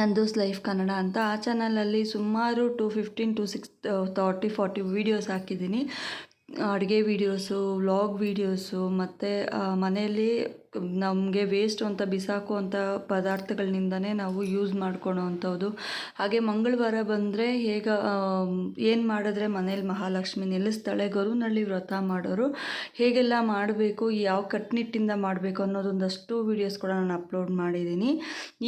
ನಂದೂಸ್ life Kannada ಅಂತ ಆ ಚಾನಲಲ್ಲಿ ಸುಮಾರು two fifteen, two six thirty forty videos ಹಾಕಿದ್ದೀನಿ. ಅಡುಗೆ ವೀಡಿಯೋಸು, ವ್ಲಾಗ್ ವೀಡಿಯೋಸು, ಮತ್ತು ಮನೆಯಲ್ಲಿ ನಮಗೆ ವೇಸ್ಟ್ ಅಂತ ಬಿಸಾಕುವಂಥ ಪದಾರ್ಥಗಳಿಂದನೇ ನಾವು ಯೂಸ್ ಮಾಡ್ಕೊಳೋ ಅಂಥದ್ದು. ಹಾಗೆ ಮಂಗಳವಾರ ಬಂದರೆ ಹೇಗೆ ಏನು ಮಾಡಿದ್ರೆ ಮನೇಲಿ ಮಹಾಲಕ್ಷ್ಮಿ ನಿಲ್ಲಿಸ್ತಾಳೆ ಗರುನಳ್ಳಿ ವ್ರತ ಮಾಡೋರು, ಹೇಗೆಲ್ಲ ಮಾಡಬೇಕು, ಯಾವ ಕಟ್ನಿಟ್ಟಿಂದ ಮಾಡಬೇಕು ಅನ್ನೋದೊಂದಷ್ಟು ವೀಡಿಯೋಸ್ ಕೂಡ ನಾನು ಅಪ್ಲೋಡ್ ಮಾಡಿದ್ದೀನಿ.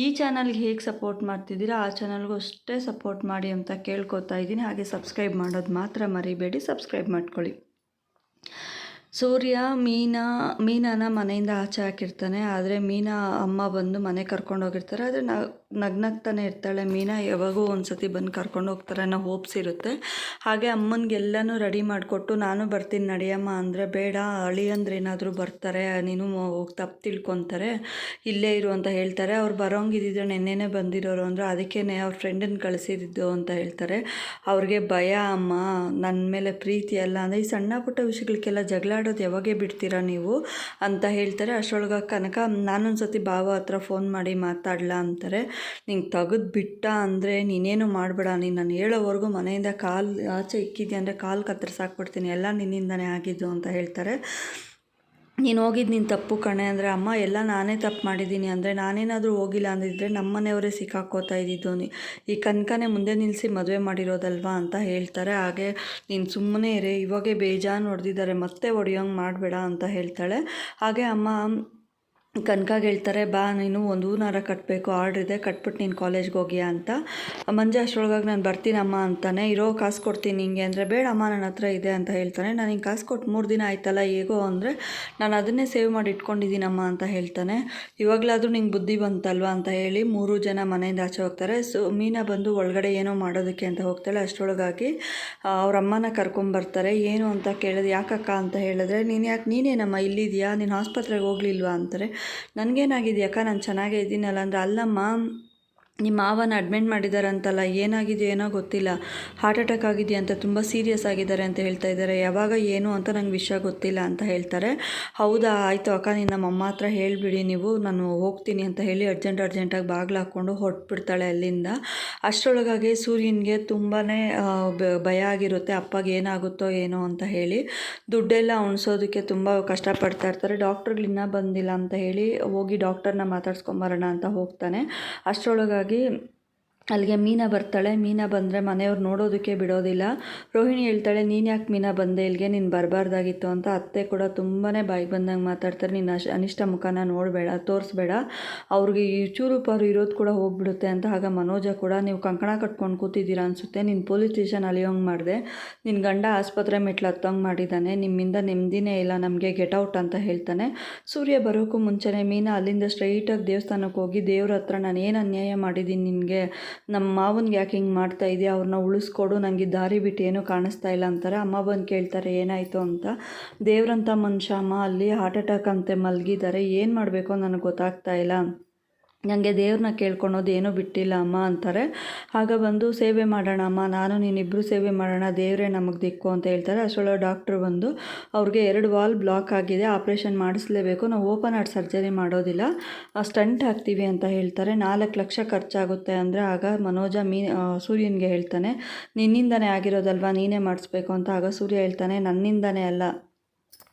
ಈ ಚಾನಲ್ಗೆ ಹೇಗೆ ಸಪೋರ್ಟ್ ಮಾಡ್ತಿದ್ದೀರಾ, ಆ ಚಾನಲ್ಗೂ ಅಷ್ಟೇ ಸಪೋರ್ಟ್ ಮಾಡಿ ಅಂತ ಕೇಳ್ಕೊತಾ ಇದ್ದೀನಿ. ಹಾಗೆ ಸಬ್ಸ್ಕ್ರೈಬ್ ಮಾಡೋದು ಮಾತ್ರ ಮರಿಬೇಡಿ ಸಬ್ಸ್ಕ್ರೈಬ್ ಮಾಡ್ಕೊಳ್ಳಿ. ಸೂರ್ಯ ಮೀನಾ, ಮೀನಾನ ಮನೆಯಿಂದ ಆಚೆ ಹಾಕಿರ್ತಾನೆ. ಆದರೆ ಮೀನಾ ಅಮ್ಮ ಬಂದು ಮನೆ ಕರ್ಕೊಂಡು ಹೋಗಿರ್ತಾರೆ. ಆದರೆ ನಗ್ನಗ್ತಾನೆ ಇರ್ತಾಳೆ ಮೀನಾ. ಯಾವಾಗೂ ಒಂದು ಸತಿ ಬಂದು ಕರ್ಕೊಂಡು ಹೋಗ್ತಾರೆ ಅನ್ನೋ ಹೋಪ್ಸ್ ಇರುತ್ತೆ. ಹಾಗೆ ಅಮ್ಮನಿಗೆಲ್ಲನೂ ರೆಡಿ ಮಾಡಿಕೊಟ್ಟು, ನಾನು ಬರ್ತೀನಿ ನಡಿಯಮ್ಮ ಅಂದರೆ ಬೇಡ, ಅಳಿ ಅಂದ್ರೆ ಏನಾದರೂ ಬರ್ತಾರೆ, ನೀನು ಹೋಗಿ ತಪ್ಪು ತಿಳ್ಕೊತಾರೆ, ಇಲ್ಲೇ ಇರು ಅಂತ ಹೇಳ್ತಾರೆ. ಅವ್ರು ಬರೋಂಗಿದ್ದಿದ್ರೆ ನೆನ್ನೆನೇ ಬಂದಿರೋರು ಅಂದರೆ ಅದಕ್ಕೇ ಅವ್ರ ಫ್ರೆಂಡನ್ನು ಕಳಿಸಿದ್ದು ಅಂತ ಹೇಳ್ತಾರೆ. ಅವ್ರಿಗೆ ಭಯ ಅಮ್ಮ. ನನ್ನ ಮೇಲೆ ಪ್ರೀತಿ ಅಲ್ಲ ಅಂದರೆ ಈ ಸಣ್ಣ ಪುಟ್ಟ ವಿಷಯಗಳಿಗೆಲ್ಲ ಜಗಳಾಡೋದು ಯಾವಾಗೇ ಬಿಡ್ತೀರಾ ನೀವು ಅಂತ ಹೇಳ್ತಾರೆ. ಅಷ್ಟರೊಳಗೆ ಕನಕ ನಾನೊಂದು ಸತಿ ಭಾವ ಹತ್ರ ಫೋನ್ ಮಾಡಿ ಮಾತಾಡಲಾ ಅಂತಾರೆ. ನಿಂಗೆ ತೆಗೆದು ಬಿಟ್ಟ ಅಂದರೆ ನೀನೇನು ಮಾಡಬೇಡ. ನೀನು ನಾನು ಹೇಳೋವರೆಗೂ ಮನೆಯಿಂದ ಕಾಲು ಆಚೆ ಇಕ್ಕಿದ್ಯಾ ಅಂದರೆ ಕಾಲು ಕತ್ತರಿಸಾಕ್ಬಿಡ್ತೀನಿ ಎಲ್ಲ ನಿನ್ನಿಂದನೇ ಆಗಿದ್ದು ಅಂತ ಹೇಳ್ತಾರೆ. ನೀನು ಹೋಗಿದ್ದು ನೀನು ತಪ್ಪು ಕಣೆ ಅಂದರೆ, ಅಮ್ಮ, ಎಲ್ಲ ನಾನೇ ತಪ್ಪು ಮಾಡಿದ್ದೀನಿ ಅಂದರೆ, ನಾನೇನಾದರೂ ಹೋಗಿಲ್ಲ ಅಂದಿದ್ದರೆ ನಮ್ಮ ಮನೆಯವರೇ ಸಿಕ್ಕಾಕೋತಾ ಇದ್ದಿದ್ದು ನೀ ಈ ಕನಕನೇ ಮುಂದೆ ನಿಲ್ಲಿಸಿ ಮದುವೆ ಮಾಡಿರೋದಲ್ವಾ ಅಂತ ಹೇಳ್ತಾರೆ. ಹಾಗೆ ನೀನು ಸುಮ್ಮನೆ ಇರೇ, ಇವಾಗೆ ಬೇಜಾನು ಹೊಡೆದಿದ್ದಾರೆ ಮತ್ತೆ ಹೊಡೆಯೋಂಗೆ ಮಾಡಬೇಡ ಅಂತ ಹೇಳ್ತಾಳೆ. ಹಾಗೆ ಅಮ್ಮ ಕನಕಾಗ ಹೇಳ್ತಾರೆ, ಬಾ, ನೀನು ಒಂದು ಹೂನಾರ ಕಟ್ಟಬೇಕು ಆರ್ಡ್ರ್ ಇದೆ ಕಟ್ಬಿಟ್ಟು ನೀನು ಕಾಲೇಜ್ಗೆ ಹೋಗಿಯಾ ಅಂತ. ಮಂಜು, ಅಷ್ಟರೊಳಗಾಗಿ ನಾನು ಬರ್ತೀನಮ್ಮ ಅಂತಾನೆ, ಇರೋ ಕಾಸು ಕೊಡ್ತೀನಿ ನಿಂಗೆ ಅಂದರೆ ಬೇಡ ಅಮ್ಮ ನನ್ನ ಹತ್ರ ಇದೆ ಅಂತ ಹೇಳ್ತಾನೆ. ನಾನು ಹಿಂಗೆ ಕಾಸು ಕೊಟ್ಟು ಮೂರು ದಿನ ಆಯ್ತಲ್ಲ, ಹೇಗೋ ಅಂದರೆ ನಾನು ಅದನ್ನೇ ಸೇವ್ ಮಾಡಿ ಇಟ್ಕೊಂಡಿದ್ದೀನಮ್ಮ ಅಂತ ಹೇಳ್ತಾನೆ. ಇವಾಗಲಾದರೂ ನಿಂಗೆ ಬುದ್ಧಿ ಬಂತಲ್ವಾ ಅಂತ ಹೇಳಿ ಮೂರು ಜನ ಮನೆಯಿಂದ ಆಚೆ ಹೋಗ್ತಾರೆ. ಸೊ, ಮೀನಾ ಬಂದು ಒಳಗಡೆ ಏನೋ ಮಾಡೋದಕ್ಕೆ ಅಂತ ಹೋಗ್ತಾಳೆ. ಅಷ್ಟರೊಳಗಾಗಿ ಅವ್ರ ಅಮ್ಮನ ಕರ್ಕೊಂಬರ್ತಾರೆ ಏನು ಅಂತ ಕೇಳಿದ್ರೆ, ಯಾಕಕ್ಕ? ಅಂತ ಹೇಳಿದ್ರೆ, ನೀನು ಯಾಕೆ, ನೀನೇನಮ್ಮ, ಇಲ್ಲಿದೆಯಾ? ನೀನು ಆಸ್ಪತ್ರೆಗೆ ಹೋಗ್ಲಿಲ್ವಾ? ಅಂತಾರೆ. ನನಗೇನಾಗಿದೆಯಕ್ಕ? ನಾನು ಚೆನ್ನಾಗೇ ಇದ್ದೀನಲ್ಲ. ಅಂದರೆ ಅಲ್ಲಮ್ಮ ನಿಮ್ಮ ಮಾವನ ಮಾಡಿದ್ದಾರೆ ಅಂತಲ್ಲ ಏನಾಗಿದೆ ಏನೋ ಗೊತ್ತಿಲ್ಲ. ಹಾರ್ಟ್ ಅಟ್ಯಾಕ್ ಆಗಿದೆಯಾ ಅಂತ ತುಂಬ ಸೀರಿಯಸ್ ಆಗಿದ್ದಾರೆ ಅಂತ ಹೇಳ್ತಾ ಇದ್ದಾರೆ. ಯಾವಾಗ ಏನು ಅಂತ ನಂಗೆ ವಿಷಯ ಗೊತ್ತಿಲ್ಲ ಅಂತ ಹೇಳ್ತಾರೆ. ಹೌದಾ, ಆಯಿತು ಅಕ್ಕ, ನೀನು ನಮ್ಮ ಹತ್ರ ಹೇಳಿಬಿಡಿ. ನೀವು, ನಾನು ಹೋಗ್ತೀನಿ ಅಂತ ಹೇಳಿ ಅರ್ಜೆಂಟ್ ಅರ್ಜೆಂಟಾಗಿ ಬಾಗಿಲು ಹಾಕ್ಕೊಂಡು ಹೊರಟ್ಬಿಡ್ತಾಳೆ ಅಲ್ಲಿಂದ. ಅಷ್ಟರೊಳಗಾಗಿ ಸೂರ್ಯನಿಗೆ ತುಂಬಾ ಭಯ ಆಗಿರುತ್ತೆ. ಅಪ್ಪಗೆ ಏನಾಗುತ್ತೋ ಏನೋ ಅಂತ ಹೇಳಿ. ದುಡ್ಡೆಲ್ಲ ಉಣಿಸೋದಕ್ಕೆ ತುಂಬ ಕಷ್ಟಪಡ್ತಾ ಇರ್ತಾರೆ. ಇನ್ನೂ ಬಂದಿಲ್ಲ ಅಂತ ಹೇಳಿ ಹೋಗಿ ಡಾಕ್ಟರ್ನ ಮಾತಾಡ್ಸ್ಕೊಂಬರೋಣ ಅಂತ ಹೋಗ್ತಾನೆ. ಅಷ್ಟರೊಳಗಾಗಿ ಹಾಗಾಗಿ ಅಲ್ಲಿಗೆ ಮೀನಾ ಬರ್ತಾಳೆ, ಮೀನಾ ಬಂದರೆ ಮನೆಯವ್ರು ನೋಡೋದಕ್ಕೆ ಬಿಡೋದಿಲ್ಲ. ರೋಹಿಣಿ ಹೇಳ್ತಾಳೆ, ನೀನು ಯಾಕೆ ಮೀನಾ ಬಂದೆ? ಇಲ್ಲಿಗೆ ನೀನು ಬರಬಾರ್ದಾಗಿತ್ತು ಅಂತ. ಅತ್ತೆ ಕೂಡ ತುಂಬಾ ಬಾಯಿಗೆ ಬಂದಂಗೆ ಮಾತಾಡ್ತಾರೆ ನೀನು ಅಶ್, ಅನಿಷ್ಟ ಮುಖನ ನೋಡಬೇಡ, ತೋರಿಸ್ಬೇಡ. ಅವ್ರಿಗೆ ಈ ಚೂರು ಪಾರು ಇರೋದು ಕೂಡ ಹೋಗ್ಬಿಡುತ್ತೆ ಅಂತ. ಆಗ ಮನೋಜ ಕೂಡ, ನೀವು ಕಂಕಣ ಕಟ್ಕೊಂಡು ಕೂತಿದ್ದೀರಾ ಅನಿಸುತ್ತೆ. ನೀನು ಪೊಲೀಸ್ ಸ್ಟೇಷನ್ ಅಲಿಯೋಂಗೆ ಮಾಡಿದೆ. ನಿನ್ನ ಗಂಡ ಆಸ್ಪತ್ರೆ ಮೆಟ್ಲು ಹತ್ತಂಗೆ ಮಾಡಿದ್ದಾನೆ ನಿಮ್ಮಿಂದ ನೆಮ್ಮದಿನೇ ಇಲ್ಲ, ನಮಗೆ ಗೆಟ್ ಔಟ್ ಅಂತ ಹೇಳ್ತಾನೆ. ಸೂರ್ಯ ಬರೋಕ್ಕೂ ಮುಂಚೆನೇ ಮೀನಾ ಅಲ್ಲಿಂದ ಸ್ಟ್ರೈಟಾಗಿ ದೇವಸ್ಥಾನಕ್ಕೆ ಹೋಗಿ ದೇವ್ರ ಹತ್ರ ನಾನು ಏನು ಅನ್ಯಾಯ ಮಾಡಿದ್ದೀನಿ ನಿನಗೆ? ನಮ್ಮ ಮಾವನಿಗೆ ಯಾಕೆ ಹಿಂಗೆ ಮಾಡ್ತಾ ಇದೆಯಾ? ಅವ್ರನ್ನ ಉಳಿಸ್ಕೊಡು ನನಗೆ ದಾರಿ ಬಿಟ್ಟು ಏನೂ ಕಾಣಿಸ್ತಾ ಇಲ್ಲ ಅಂತಾರೆ. ಅಮ್ಮ ಬಂದು ಕೇಳ್ತಾರೆ, ಏನಾಯಿತು ಅಂತ. ದೇವ್ರಂಥ ಮನುಷ್ಯ, ಅಮ್ಮ ಅಲ್ಲಿ ಹಾರ್ಟ್ ಅಟ್ಯಾಕ್ ಅಂತೆ ಮಲಗಿದ್ದಾರೆ ಏನು ಮಾಡಬೇಕು ನನಗೆ ಗೊತ್ತಾಗ್ತಾ ಇಲ್ಲ. ನನಗೆ ದೇವ್ರನ್ನ ಕೇಳ್ಕೊಳೋದು ಏನೂ ಬಿಟ್ಟಿಲ್ಲ ಅಮ್ಮ ಅಂತಾರೆ. ಆಗ ಬಂದು, ಸೇವೆ ಮಾಡೋಣ ಅಮ್ಮ, ನಾನು ನೀನಿಬ್ಬರು ಸೇವೆ ಮಾಡೋಣ, ದೇವರೇ ನಮಗೆ ದಿಕ್ಕು ಅಂತ ಹೇಳ್ತಾರೆ. ಅಷ್ಟರೊಳಗೆ ಡಾಕ್ಟ್ರು ಬಂದು, ಅವ್ರಿಗೆ ಎರಡು ವಾಲ್ ಬ್ಲಾಕ್ ಆಗಿದೆ, ಆಪ್ರೇಷನ್ ಮಾಡಿಸ್ಲೇಬೇಕು, ನಾವು ಓಪನ್ ಹಾರ್ಟ್ ಸರ್ಜರಿ ಮಾಡೋದಿಲ್ಲ ಸ್ಟಂಟ್ ಹಾಕ್ತೀವಿ ಅಂತ ಹೇಳ್ತಾರೆ. ನಾಲ್ಕು ಲಕ್ಷ ಖರ್ಚಾಗುತ್ತೆ ಅಂದರೆ ಆಗ ಮನೋಜ ಮೀ ಸೂರ್ಯನಿಗೆ ಹೇಳ್ತಾನೆ, ನಿನ್ನಿಂದನೇ ಆಗಿರೋದಲ್ವಾ, ನೀನೇ ಮಾಡಿಸ್ಬೇಕು? ಅಂತ ಆಗ ಸೂರ್ಯ ಹೇಳ್ತಾನೆ, ನನ್ನಿಂದನೇ ಅಲ್ಲ.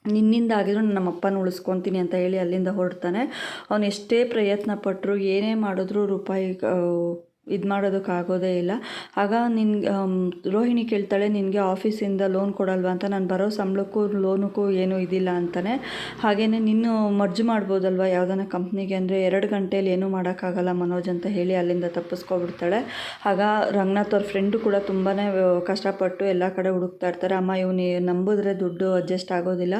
ನಿನ್ನಿಂದ ಆಗಿದ್ರು ನನ್ನ ಅಪ್ಪನ ಉಳಿಸ್ಕೊತೀನಿ ಅಂತ ಹೇಳಿ ಅಲ್ಲಿಂದ ಹೊರಡ್ತಾನೆ. ಅವನು ಎಷ್ಟೇ ಪ್ರಯತ್ನ ಪಟ್ಟರು ಏನೇ ಮಾಡಿದ್ರು ರೂಪಾಯಿ ಇದು ಮಾಡೋದಕ್ಕಾಗೋದೇ ಇಲ್ಲ. ಆಗ ನಿನ್ಗೆ ರೋಹಿಣಿ ಕೇಳ್ತಾಳೆ, ನಿನಗೆ ಆಫೀಸಿಂದ ಲೋನ್ ಕೊಡಲ್ವಾ ಅಂತ. ನಾನು ಬರೋ ಸಂಬಳಕ್ಕೂ ಲೋನಕ್ಕೂ ಏನೂ ಇದಿಲ್ಲ ಅಂತಲೇ ಹಾಗೆಯೇ ನೀನು ಮರ್ಜು ಮಾಡ್ಬೋದಲ್ವ? ಯಾವುದನ್ನ ಕಂಪ್ನಿಗೆ ಅಂದರೆ ಎರಡು ಗಂಟೆಯಲ್ಲಿ ಏನೂ ಮಾಡೋಕ್ಕಾಗಲ್ಲ ಮನೋಜ್ ಅಂತ ಹೇಳಿ ಅಲ್ಲಿಂದ ತಪ್ಪಿಸ್ಕೊಬಿಡ್ತಾಳೆ. ಆಗ ರಂಗನಾಥ್ ಅವ್ರ ಫ್ರೆಂಡು ಕೂಡ ತುಂಬಾ ಕಷ್ಟಪಟ್ಟು ಎಲ್ಲ ಕಡೆ ಹುಡುಕ್ತಾ ಇರ್ತಾರೆ. ಅಮ್ಮ, ಇವನು ನಂಬಿದ್ರೆ ದುಡ್ಡು ಅಡ್ಜಸ್ಟ್ ಆಗೋದಿಲ್ಲ.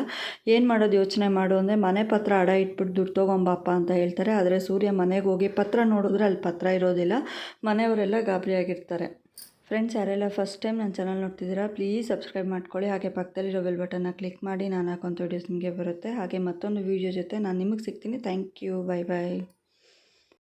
ಏನು ಮಾಡೋದು ಯೋಚನೆ ಮಾಡು ಅಂದರೆ ಮನೆ ಪತ್ರ ಅಡ ಇಟ್ಬಿಟ್ಟು ದುಡ್ಡು ತೊಗೊಂಬಪ್ಪ ಅಂತ ಹೇಳ್ತಾರೆ. ಆದರೆ ಸೂರ್ಯ ಮನೆಗೆ ಹೋಗಿ ಪತ್ರ ನೋಡಿದ್ರೆ ಅಲ್ಲಿ ಪತ್ರ ಇರೋದಿಲ್ಲ. ಮನೆಯವರೆಲ್ಲ ಗಾಬರಿಯಾಗಿರ್ತಾರೆ ಫ್ರೆಂಡ್ಸ್ ಯಾರೆಲ್ಲ ಫಸ್ಟ್ ಟೈಮ್ ನನ್ನ ಚಾನಲ್ ನೋಡ್ತಿದ್ದೀರಾ ಪ್ಲೀಸ್ ಸಬ್ಸ್ಕ್ರೈಬ್ ಮಾಡ್ಕೊಳ್ಳಿ. ಹಾಗೆ ಪಕ್ಕದಲ್ಲಿರೋ ಬೆಲ್ ಬಟನ್ನ ಕ್ಲಿಕ್ ಮಾಡಿ ನಾನು ಹಾಕೋಂಥ ವೀಡಿಯೋಸ್ ನಿಮಗೆ ಬರುತ್ತೆ. ಹಾಗೆ ಮತ್ತೊಂದು ವೀಡಿಯೋ ಜೊತೆ ನಾನು ನಿಮಗೆ ಸಿಗ್ತೀನಿ. Thank you bye bye